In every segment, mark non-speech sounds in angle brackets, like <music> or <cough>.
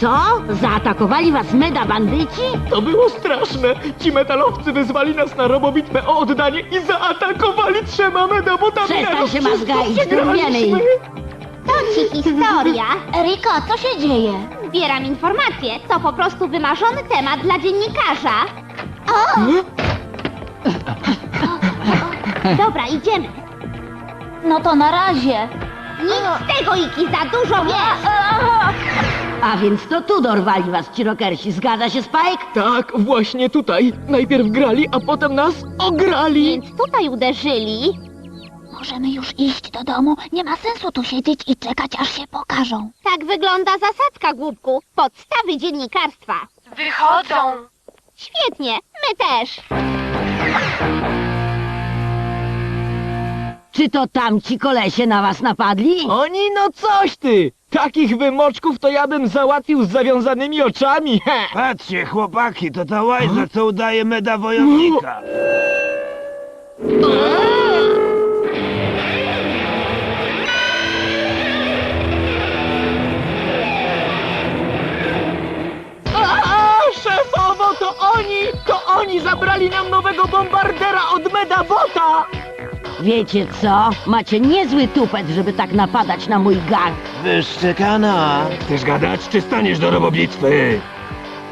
Co? Zaatakowali was meda bandyci? To było straszne. Ci metalowcy wyzwali nas na robobitwę o oddanie i zaatakowali trzema medabotami Przestań się przegraliśmy. durniemy ich. To ci historia. Riko, co się dzieje? Zbieram informacje. To po prostu wymarzony temat dla dziennikarza. O! Dobra, idziemy. No to na razie. Nic z tego, Iki, za dużo wiesz. A więc to tu dorwali was ci rockersi, zgadza się Spike? Tak, właśnie tutaj. Najpierw grali, a potem nas ograli. Więc tutaj uderzyli. Możemy już iść do domu. Nie ma sensu tu siedzieć i czekać, aż się pokażą. Tak wygląda zasadzka, głupku. Podstawy dziennikarstwa. Wychodzą! Świetnie, my też. Czy to tamci kolesie na was napadli? Oni no coś ty! Takich wymoczków to ja bym załatwił z zawiązanymi oczami. He. Patrzcie, chłopaki, to ta łajza, co udaje meda wojownika. A, szefowo, to oni! To oni zabrali nam nowego bombardera od Medabota! Wiecie co? Macie niezły tupet, żeby tak napadać na mój gang. Wyszczekana. Chcesz gadać, czy staniesz do robobitwy?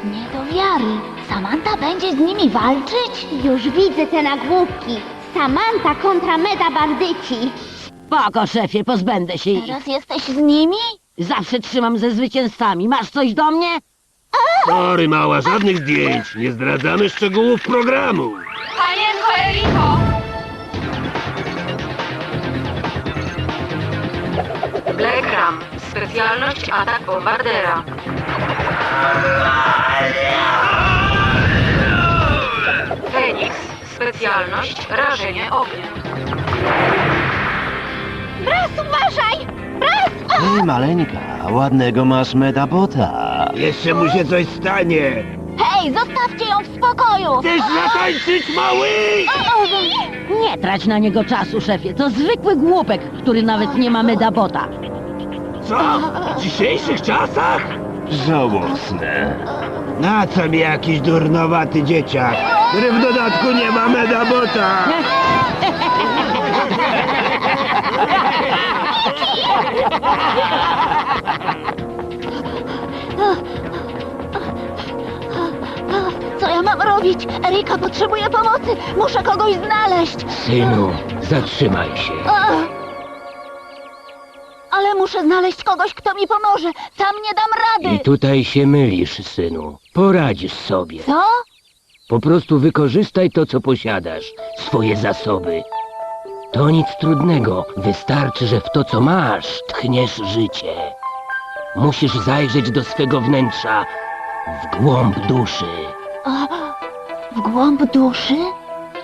Nie do wiary. Samantha będzie z nimi walczyć? Już widzę te nagłówki. Samantha kontra meda bandyci. Spoko, szefie, pozbędę się ich. Teraz jesteś z nimi? Zawsze trzymam ze zwycięzcami. Masz coś do mnie? Sorry, mała, żadnych zdjęć. Nie zdradzamy szczegółów programu. Panienko Eriko! Specjalność atak bombardera. Feniks. Specjalność rażenie ognia. Bras, uważaj! Bras! Hej, maleńka, ładnego masz medabota. Jeszcze mu się coś stanie. Hej, zostawcie ją w spokoju! Chcesz zatańczyć, mały? Nie trać na niego czasu, szefie. To zwykły głupek, który nawet nie ma medabota. Co? W dzisiejszych czasach? Żałosne. Na co mi jakiś durnowaty dzieciak, który w dodatku nie ma medabota? Co ja mam robić? Erika potrzebuje pomocy! Muszę kogoś znaleźć! Synu, zatrzymaj się. Muszę znaleźć kogoś, kto mi pomoże! Sam nie dam I rady! tutaj się mylisz, synu. Poradzisz sobie. Co? Po prostu wykorzystaj to, co posiadasz. Swoje zasoby. To nic trudnego. Wystarczy, że w to, co masz, tchniesz życie. Musisz zajrzeć do swego wnętrza, w głąb duszy. W głąb duszy?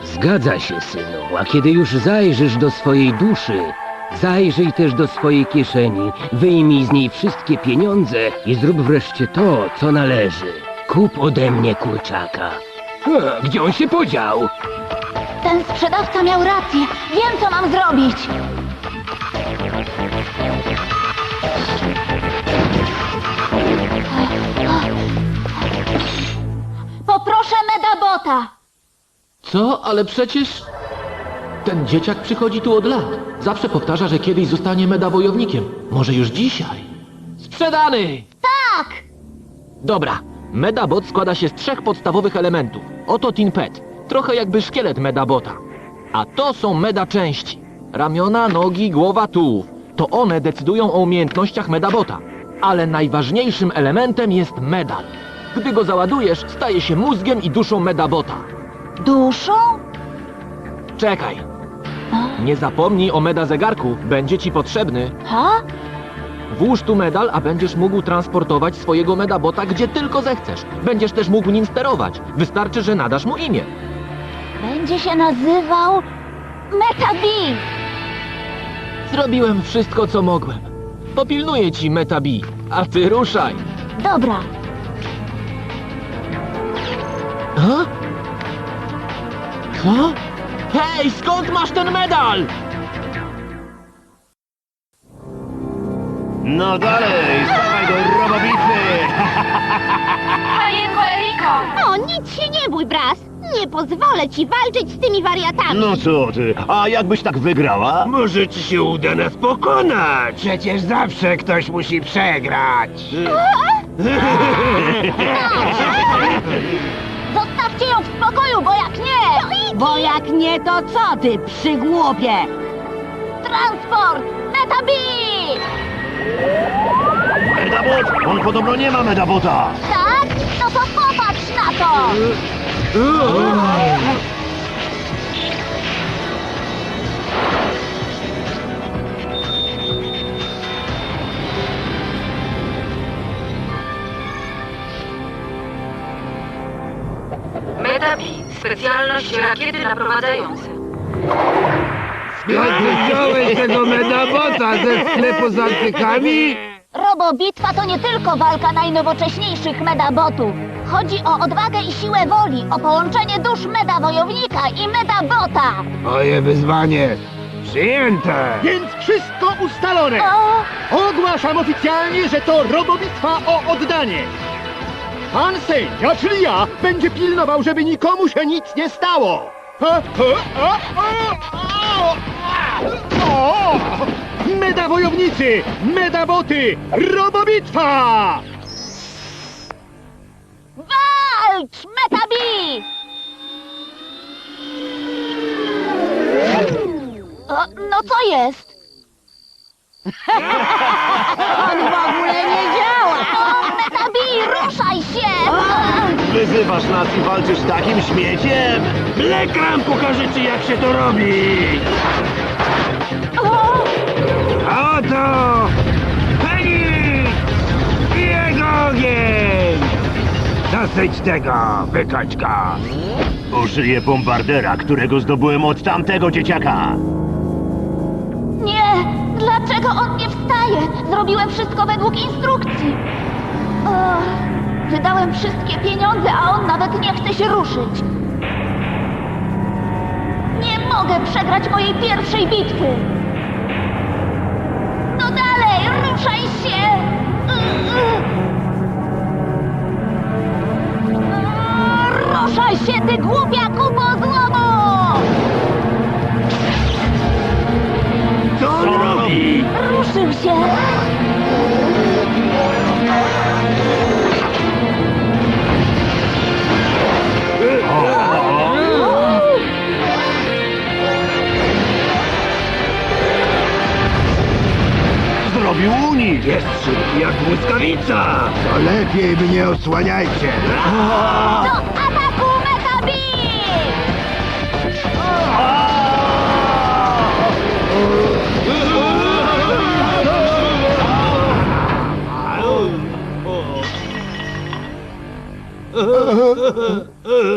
Zgadza się, synu, a kiedy już zajrzysz do swojej duszy, zajrzyj też do swojej kieszeni, wyjmij z niej wszystkie pieniądze i zrób wreszcie to, co należy. Kup ode mnie kurczaka. E, gdzie on się podział? Ten sprzedawca miał rację! Wiem, co mam zrobić! Poproszę medabota! Co? Ale przecież... Ten dzieciak przychodzi tu od lat. Zawsze powtarza, że kiedyś zostanie medawojownikiem. Może już dzisiaj. Sprzedany! Tak! Dobra, Medabot składa się z trzech podstawowych elementów. Oto Tin Pet, trochę jakby szkielet Medabota. A to są Meda części. Ramiona, nogi, głowa, tułów. To one decydują o umiejętnościach Medabota. Ale najważniejszym elementem jest medal. Gdy go załadujesz, staje się mózgiem i duszą Medabota. Duszą? Czekaj. Nie zapomnij o meda zegarku, będzie ci potrzebny. Ha? Włóż tu medal, a będziesz mógł transportować swojego medabota gdzie tylko zechcesz. Będziesz też mógł nim sterować. Wystarczy, że nadasz mu imię. Będzie się nazywał... Metabi! Zrobiłem wszystko, co mogłem. Popilnuję ci, Metabi, a ty ruszaj. Dobra, Ha? Co? Hej, skąd masz ten medal? No dalej, stawaj do robobitwy! Panienko Eriko! O, nic się nie bój, Bras. Nie pozwolę ci walczyć z tymi wariatami. No co ty, a jakbyś tak wygrała? Może ci się uda nas pokonać? Przecież zawsze ktoś musi przegrać. <laughs> Zostawcie ją w spokoju, bo jak nie... Bo jak nie, to co ty, przygłupie? Transport! Metabee! Medabot? On podobno nie ma Medabota. Tak? No to popatrz na to! Specjalność rakiety naprowadzające. Wziąłeś <laughs> tego medabota ze sklepu z antykami? Robobitwa to nie tylko walka najnowocześniejszych medabotów. Chodzi o odwagę i siłę woli, o połączenie dusz medawojownika i medabota. Moje wyzwanie przyjęte. Więc wszystko ustalone! O, Ogłaszam oficjalnie, że to robobitwa o oddanie! Pan sędzia, czyli ja, będzie pilnował, żeby nikomu się nic nie stało! Ha, ha, a, a, a, o! Medawojownicy! Medaboty! Robobitwa! walcz, Metabee! O, no co jest? On w ogóle nie Wyzywasz nas i walczysz z takim śmieciem? Blekram pokaże ci jak się to robi. Oto Feniks i jego ogień. Dosyć tego, wykoczka. Użyję bombardera, którego zdobyłem od tamtego dzieciaka. nie! Dlaczego on nie wstaje? Zrobiłem wszystko według instrukcji. Wydałem wszystkie pieniądze, a on nawet nie chce się ruszyć. Nie mogę przegrać mojej pierwszej bitwy. No dalej, ruszaj się! Ruszaj się, ty głupia kupo złomu! Co on robi? Ruszył się! Zrobił unik! Jest szybki jak błyskawica. To lepiej mnie osłaniajcie. Do ataku!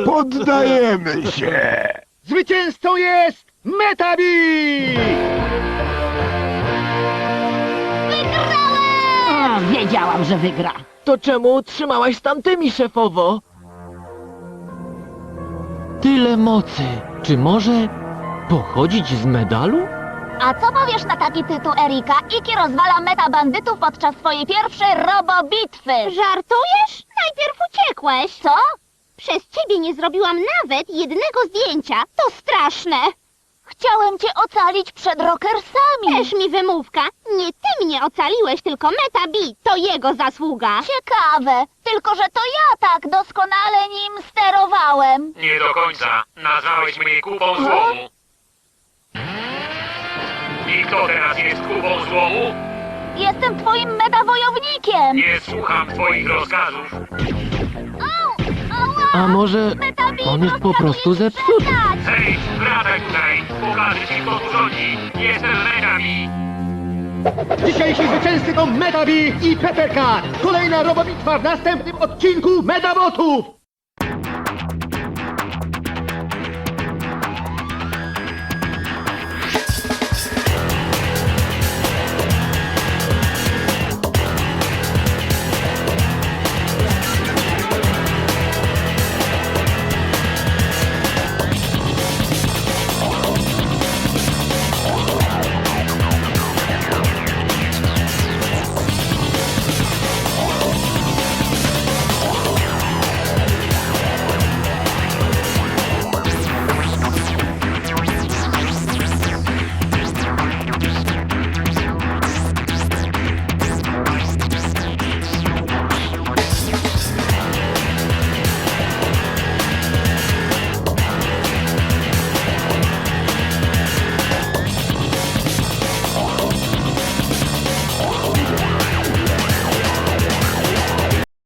Poddajemy się. Zwycięzcą jest Metabee! A, wiedziałam, że wygra. To czemu trzymałaś z tamtymi, szefowo? Tyle mocy. Czy może pochodzić z medalu? A co powiesz na taki tytuł, Erika? Iki rozwala metabandytów podczas swojej pierwszej robobitwy. Żartujesz? Najpierw uciekłeś. Co? Przez ciebie nie zrobiłam nawet jednego zdjęcia. To straszne. Chciałem cię ocalić przed rockersami. Też mi wymówka. Nie ty mnie ocaliłeś, tylko Meta B. To jego zasługa. Ciekawe, tylko że to ja tak doskonale nim sterowałem. Nie do końca. Nazwałeś mnie kupą złomu. I kto teraz jest kupą złomu? Jestem twoim medawojownikiem. Nie słucham twoich rozkazów. Ała! A może on jest po prostu zepsuty? Hej, tutaj. Pokażę ci. Jestem Megami. Dzisiejsi zwycięzcy to Metabee i Peppercat! Kolejna robobitwa w następnym odcinku Medabotów!